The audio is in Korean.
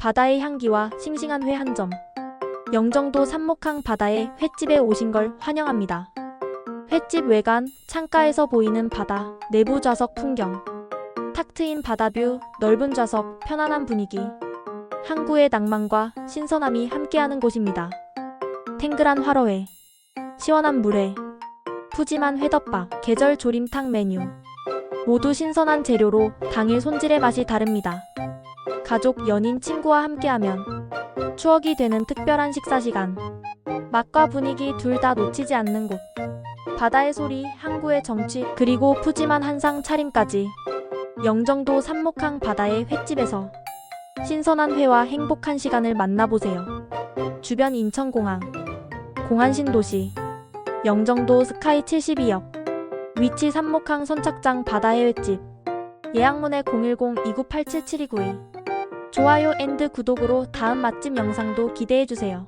바다의 향기와 싱싱한 회 한 점. 영정도 삼목항 바다의 횟집에 오신 걸 환영합니다. 횟집 외관, 창가에서 보이는 바다, 내부 좌석 풍경. 탁 트인 바다뷰, 넓은 좌석, 편안한 분위기. 항구의 낭만과 신선함이 함께하는 곳입니다. 탱글한 화로회, 시원한 물회, 푸짐한 회덮밥, 계절 조림탕 메뉴. 모두 신선한 재료로 당일 손질의 맛이 다릅니다. 가족, 연인, 친구와 함께하면 추억이 되는 특별한 식사 시간. 맛과 분위기 둘 다 놓치지 않는 곳. 바다의 소리, 항구의 정취, 그리고 푸짐한 한상 차림까지. 영정도 삼목항 바다의 횟집에서 신선한 회와 행복한 시간을 만나보세요. 주변 인천공항, 공안신도시, 영정도 스카이 72역, 위치 삼목항 선착장 바다의 횟집, 예약문의 010-2987-7292. 좋아요 앤드 구독으로 다음 맛집 영상도 기대해주세요.